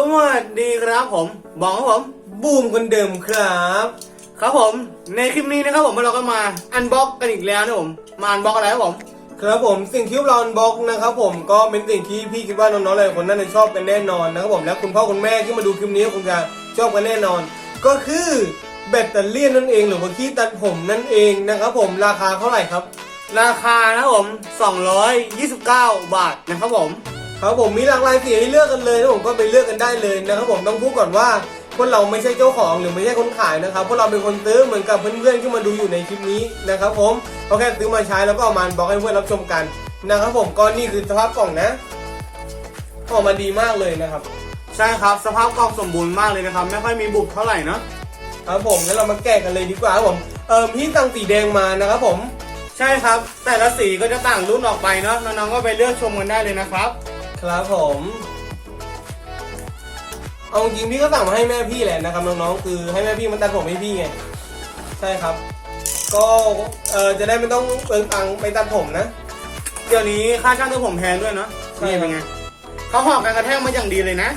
สวัสดีครับผมบอกครับผมบูมคนเดิมครับ ครับผมในคลิปนี้นะครับผมเราก็มาอันบ็อกกันอีกแล้วนะผมมาอันบ็อกอะไรครับผมครับผมสิ่งที่เราอันบ็อกนะครับผมก็เป็นสิ่งที่พี่คิดว่าน้องๆหลายคนน่าจะชอบกันแน่นอนนะครับผมและคุณพ่อคุณแม่ที่มาดูคลิปนี้คงจะชอบกันแน่นอน ก็คือแบตเตอรี่นั่นเองหรือว่าที่ตัดผมนั่นเองนะครับผมราคาเท่าไหร่ครับ ราคานะครับผม 229 บาทนะครับผม ครับผมมีหลากหลายสีให้เลือกกันเลยนะผมก็ไปเลือกกันได้เลยนะครับผมต้องพูดก่อนว่าพวกเราไม่ใช่เจ้าของหรือไม่ใช่คนขายนะครับพวกเราเป็นคนซื้อเหมือนกับเพื่อนๆที่มาดูอยู่ในคลิปนี้นะครับผมเขาแค่ซื้อมาใช้แล้วก็เอามาอันบ็อกให้เพื่อนรับชมกันนะครับผมก็นี่คือสภาพกล่องนะออกมาดีมากเลยนะครับ ใช่ครับสภาพกล่องสมบูรณ์มากเลยนะครับ ไม่ค่อยมีบุบเท่าไหร่เนาะครับผมงั้นเรามาแกะกันเลยดีกว่าครับผมเอ่อพี่ตั้งสีแดงมานะครับผม ใช่ครับ แต่ละสีก็จะต่างรุ่นออกไปเนาะน้องๆก็ไปเลือกชมกันได้เลยนะครับ ครับผม เอาจริงๆพี่ก็สั่งมาให้แม่พี่แหละนะครับน้องๆคือให้แม่พี่มันตัดผมให้พี่ไง ใช่ครับ ก็เออจะได้ไม่ต้องเปลืองตังค์ไปตัดผมนะ เดี๋ยวนี้ค่าช่างตัวผมแพงด้วยเนาะใช่ นี่เป็นไงเขาหอกการกระแทกมาอย่างดีเลยนะ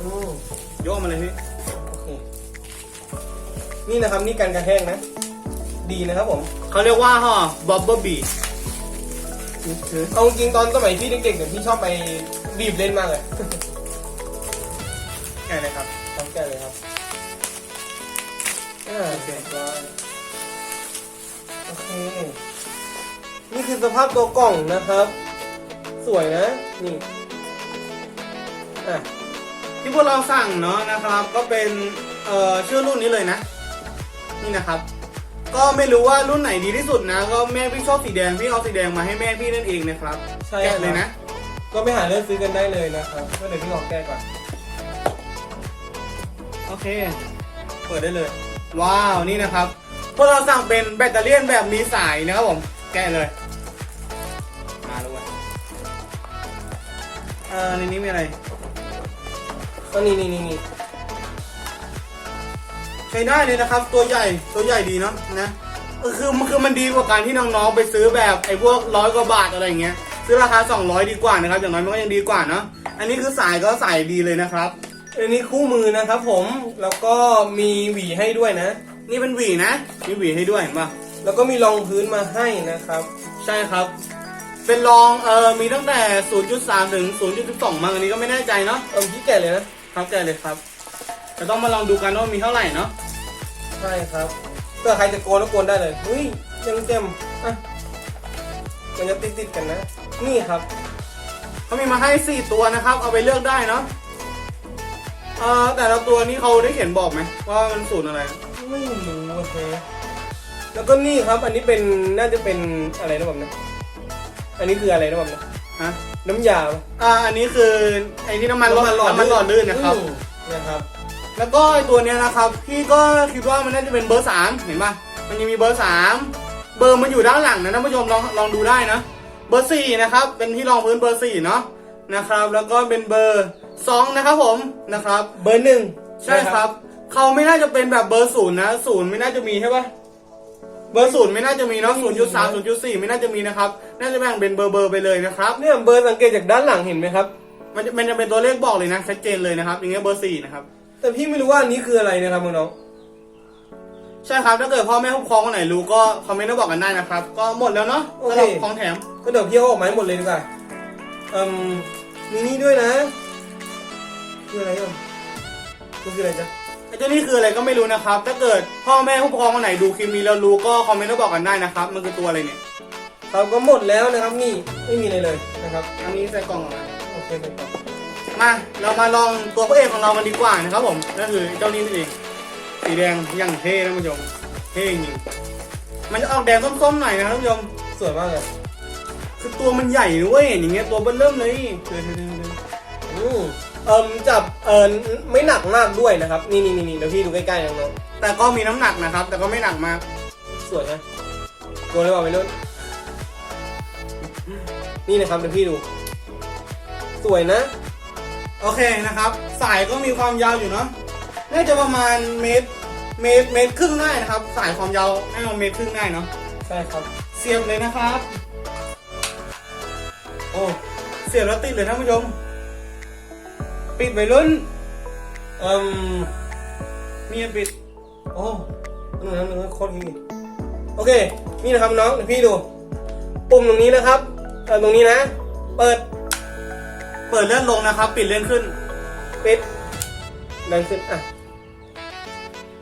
อืมโยกมาเลยพี่โอเคนี่นะครับนี่การกระแทกนะ ดีนะครับผม เขาเรียกว่าห่อบ๊อบเบอร์บี เอาจริงๆตอนสมัยพี่เด็กๆเนี่ยพี่ชอบไปบีบเล่นมากเลยแค่เลยครับทำแก่เลยครับอ่าเสร็จร้อยโอเค นี่คือสภาพตัวกล่องนะครับ สวยนะ นี่อะที่พวกเราสั่งเนาะนะครับ ก็เป็นเอ่อชื่อรุ่นนี้เลยนะ นี่นะครับ ก็ไม่รู้ว่ารุ่นไหนดีที่สุดนะ ก็แม่พี่ชอบสีแดงพี่เอาสีแดงมาให้แม่พี่นั่นเองนะครับใช่แกะครับเลยนะ ก็ไปหาเลือกซื้อกันได้เลยนะครับก็เดี๋ยวพี่ขอแก้ก่อน โอเค เปิดได้เลย ว้าวนี่นะครับพวกเราสั่งเป็นแบตเตอรี่ยนแบบมีสายนะครับผม แกะเลย มาแล้วเว้ยเอ่อในนี้มีอะไร ก็นี่นี่นี่นี่ใช้ได้เลยนะครับ ตัวใหญ่ตัวใหญ่ดีเนาะนะเออคือมันคือมันดีกว่าการที่น้องๆไปซื้อแบบไอ้พวกร้อยกว่าบาทอะไรอย่างเงี้ยซื้อราคา 200 ดีกว่านะครับ อย่างน้อยมันก็ยังดีกว่าเนาะอันนี้คือสายก็สายดีเลยนะครับอันนี้คู่มือนะครับผมแล้วก็มีหวีให้ด้วยนะ นี่เป็นหวีนะมีหวีให้ด้วยเห็นปะแล้วก็มีรองพื้นมาให้นะครับ ใช่ครับ เป็นรองเออมีตั้งแต่ 0.3 ถึง 0.12มั้งอันนี้ก็ไม่แน่ใจเนาะเอาพี่แกะเลยนะครับแกเลยครับจะต้องมาลองดูกันว่ามีเท่าไหร่เนาะ ใช่ครับเพื่อใครจะโกนแล้วโกนได้เลยเฮ้ยเต็มเต็มๆอะมันจะติดติดๆกันนะ นี่ครับเขามีมาให้ 4 ตัวนะครับ เอาไปเลือกได้เนาะเออแต่ละตัวนี้เขาได้เขียนบอกไหมว่ามันสูตรอะไร ไม่รู้โอเคแล้วก็นี่ครับ อันนี้เป็นน่าจะเป็นอะไรนะผมนะ อันนี้คืออะไรนะผมนะฮะน้ำยาปะอ่า อันนี้คือไอ้ที่น้ำมันรดน้ำมันหล่อลื่นนะครับอืมนะครับ แล้วก็ไอ้ตัวเนี้ยนะครับพี่ก็คิดว่ามันน่าจะเป็นเบอร์สามเห็นปะมันยังมีเบอร์สามเบอร์มันอยู่ด้านหลังนะท่านผู้ชมลองลองดูได้นะ เบอร์สี่นะครับเป็นที่รองพื้นเบอร์สี่เนาะนะครับ แล้วก็เป็นเบอร์สองนะครับผมนะครับ เบอร์หนึ่งใช่ครับ เขาไม่น่าจะเป็นแบบเบอร์ศูนย์นะศูนย์ไม่น่าจะมีใช่ปะเบอร์ศูนย์ไม่น่าจะมีเนาะศูนย์จุดสามศูนย์จุดสี่ไม่น่าจะมีนะครับ น่าจะแบ่งเป็นเบอร์เบอร์ไปเลยนะครับ เนี่ยเบอร์สังเกตจากด้านหลังเห็นไหมครับ มันจะมันจะเป็นตัวเลขบอกเลยนะชัดเจนเลยนะครับอย่างเงี้ยเบอร์สี่นะครับ แต่พี่ไม่รู้ว่าอันนี้คืออะไรนะครับน้องใช่ครับถ้าเกิดพ่อแม่ผู้ปกครองคนไหนรู้ก็คอมเมนต์มาบอกกันได้นะครับ ก็หมดแล้วเนาะสำหรับของแถม ๆก็เดี๋ยวพี่เอาออกมาให้หมดเลยดีกว่าอืมมีนี่ด้วยนะ คืออะไรอะมันคืออะไรจ๊ะ ไอ้เจ้านี่คืออะไรก็ไม่รู้นะครับ ถ้าเกิดพ่อแม่ผู้ปกครองคนไหนดูคลิปนี้แล้วรู้ก็คอมเมนต์มาบอกกันได้นะครับ มันคือตัวอะไรเนี่ยครับก็หมดแล้วนะครับนี่ไม่มีอะไรเลยนะครับ อันนี้ใส่กล่องออกมาโอเคไปต่อ มาเรามาลองตัวพระเอกของเรากันดีกว่านะครับผมนั่นคือเจ้านี่นั่นเองสีแดงอย่างเท่นะท่านผู้ชมเท่จริงมันจะออกแดงส้มๆหน่อยนะครับท่านผู้ชมสวยมากเลยคือตัวมันใหญ่นะเว้ยอย่างเงี้ยตัวเบิ้ลเริ่มเลยเดี๋ยวเดี๋ยวเดี๋ยวอืมเอิมจับเอิมไม่หนักมากด้วยนะครับ นี่นี่นี่เดี๋ยวพี่ดูใกล้ๆน้องแต่ก็มีน้ำหนักนะครับ แต่ก็ไม่หนักมาก ๆสวยนะกลัวเลยว่าไปรุ่นนี่นะครับเดี๋ยวพี่ดู สวยนะ โอเคนะครับ สายก็มีความยาวอยู่เนาะน่าจะประมาณเมตรเมตรเมตรครึ่งได้นะครับ สายความยาวน่าจะเมตรครึ่งได้เนาะใช่ครับ เสียบเลยนะครับ โอ้สียบแล้วติดเลยท่านผู้ชมปิดไปรุ่นเอ่มนี่ปิด โอ้หนึ่งนะหนึ่งนะโคตรดีโอเค นี่นะครับน้องเดี๋ยวพี่ดู ปุ่มตรงนี้นะครับเอ่อตรงนี้นะ เปิด เปิดเลื่อนลงนะครับ ปิดเลื่อนขึ้น ปิดดันขึ้นอะ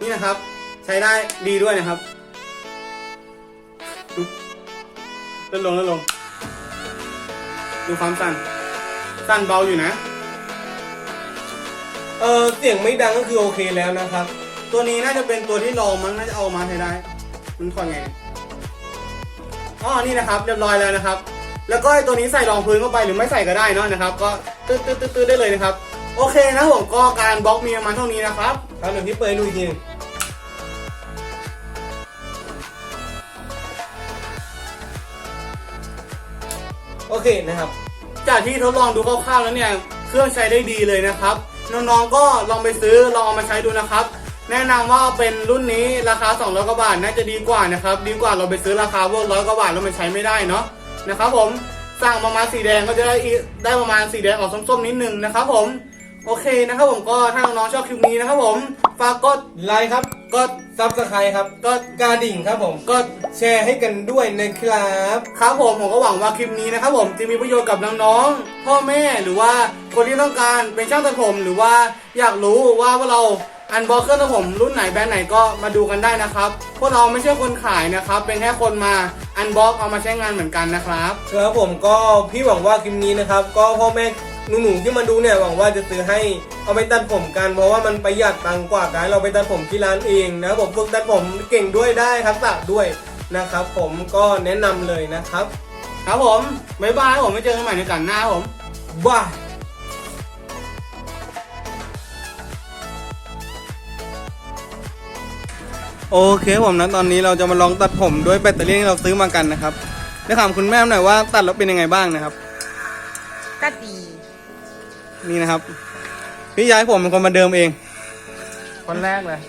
นี่นะครับ ใช้ได้ดีด้วยนะครับเลื่อนลงเลื่อนลง ดูความสั่น สั่นเบาอยู่นะ เออเสียงไม่ดังก็คือโอเคแล้วนะครับ ตัวนี้น่าจะเป็นตัวที่ลองมั้งน่าจะเอามาใช้ได้ มันถอดไงอ๋อนี่นะครับ เรียบร้อยแล้วนะครับ แล้วก็ไอ้ตัวนี้ใส่รองพื้นเข้าไปหรือไม่ใส่ก็ได้เนาะนะครับ ก็ตืดตืดตืดตืดได้เลยนะครับ โอเคนะผมก็การบล็อกมีประมาณเท่านี้นะครับครับเดี๋ยวพี่เปิดให้ดูอีกทีหนึงโอเคนะครับ จากที่ทดลองดูคร่าวๆแล้วเนี่ยเครื่องใช้ได้ดีเลยนะครับ น้องๆก็ลองไปซื้อลองเอามาใช้ดูนะครับแนะนำว่าเป็นรุ่นนี้ราคา200กว่าบาทน่าจะดีกว่านะครับ ดีกว่าเราไปซื้อราคาพวกร้อยกว่าบาทแล้วมันใช้ไม่ได้เนาะ นะครับผมสั่งประมาณสีแดงก็จะได้อีได้ประมาณสีแดงออกส้มๆนิดนึงนะครับผมโอเคนะครับผมก็ถ้าน้องๆชอบคลิปนี้นะครับผมฝากกดไลค์ครับกดซับสไครต์ครับกดกระดิ่งครับผมกดแชร์ให้กันด้วยนะครับครับผมผมก็หวังว่าคลิปนี้นะครับผมจะมีประโยชน์กับน้องๆพ่อแม่หรือว่าคนที่ต้องการเป็นช่างตัดผมหรือว่าอยากรู้ว่าพวกเราอันบ็อกเครื่องตัดผมรุ่นไหนแบรนด์ไหนก็มาดูกันได้นะครับพวกเราไม่ใช่คนขายนะครับเป็นแค่คนมา อันบ็อกเอามาใช้งานเหมือนกันนะครับ ครับผมก็พี่หวังว่าคลิปนี้นะครับ ก็พ่อแม่หนูๆที่มาดูเนี่ยหวังว่าจะซื้อให้เอาไปตัดผมกัน เพราะว่ามันประหยัดตังค์กว่าการเราไปตัดผมที่ร้านเองนะครับผมฝึกตัดผมเก่งด้วยได้ครับตัดด้วยนะครับ ผมก็แนะนำเลยนะครับ ครับผมบ๊ายบายผมไม่เจอกันใหม่ในกันหน้าครับผมว้า โอเคผมนะตอนนี้เราจะมาลองตัดผมด้วยแบตเตอรี่ที่เราซื้อมากันนะครับได้ถามคุณแม่หน่อยว่าตัดแล้วเป็นยังไงบ้างนะครับ ก็ดีนี่นะครับ พี่ย้ายผมเป็นคนมาเดิมเอง คนแรกเลย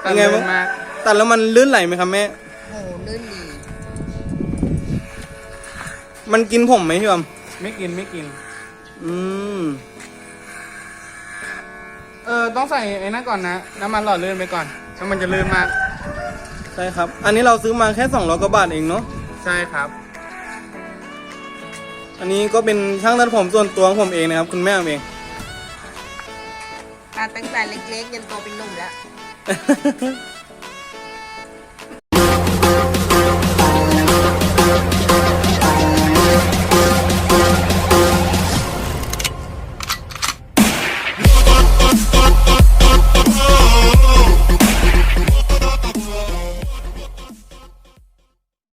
เป็นไงบ้าง มากตัดแล้วมันลื่นไหลไหมครับแม่ โหลื่นดี มันกินผมไหมพี่บอมไม่กินไม่กิน อืม เออต้องใส่ไอ้นั่นก่อนนะน้ำมันหล่อลื่นไปก่อนถ้ามันจะลื่นมากใช่ครับ อันนี้เราซื้อมาแค่200กว่าบาทเองเนาะ ใช่ครับ อันนี้ก็เป็นช่างตัดผมส่วนตัวของผมเองนะครับ คุณแม่ผมเอง ตัดตั้งแต่เล็กๆยันโตเป็นหนุ่มแล้ว